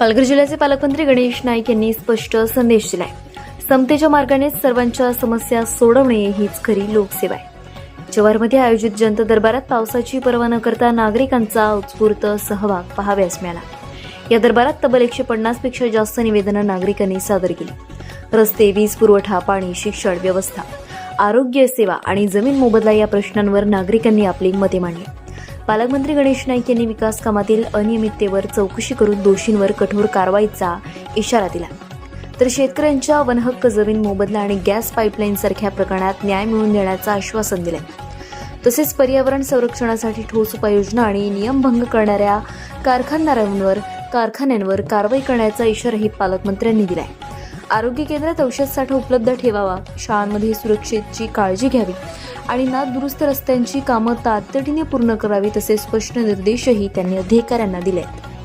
पालघर जिल्ह्याचे पालकमंत्री गणेश नाईक यांनी स्पष्ट संदेश दिलाय. समतेच्या मार्गाने सर्वांच्या समस्या सोडवणे हीच खरी लोकसेवा आहे. जव्हारमध्ये आयोजित जनता दरबारात पावसाची पर्वा न करता नागरिकांचा उत्स्फूर्त सहभाग पहाव्यास मिळाला. या दरबारात तब्बल एकशे पन्नासपेक्षा जास्त निवेदनं नागरिकांनी सादर केली. रस्ते वीज पुरवठा पाणी शिक्षण व्यवस्था आरोग्य सेवा आणि जमीन मोबदला या प्रश्नांवर नागरिकांनी आपली मते मांडली. पालकमंत्री गणेश नाईक यांनी विकास कामातील अनियमिततेवर चौकशी करून दोषींवर कठोर कारवाईचा इशारा दिला. तर शेतकऱ्यांच्या वनहक्क जमीन मोबदला आणि गॅस पाईपलाईन सारख्या प्रकरणात न्याय मिळवून देण्याचं आश्वासन दिलंय. तसेच पर्यावरण संरक्षणासाठी ठोस उपाययोजना आणि नियमभंग करणाऱ्या कारखानदारांवर कारखान्यांवर कारवाई करण्याचा इशाराही पालकमंत्र्यांनी दिला आहे आरोग्य केंद्रात औषध साठा उपलब्ध ठेवावा. शाळांमध्ये सुरक्षेची काळजी घ्यावी. आणि नादुरुस्त रस्त्यांची कामं तातडीने पूर्ण करावी तसे स्पष्ट निर्देशही त्यांनी अधिकाऱ्यांना दिले आहेत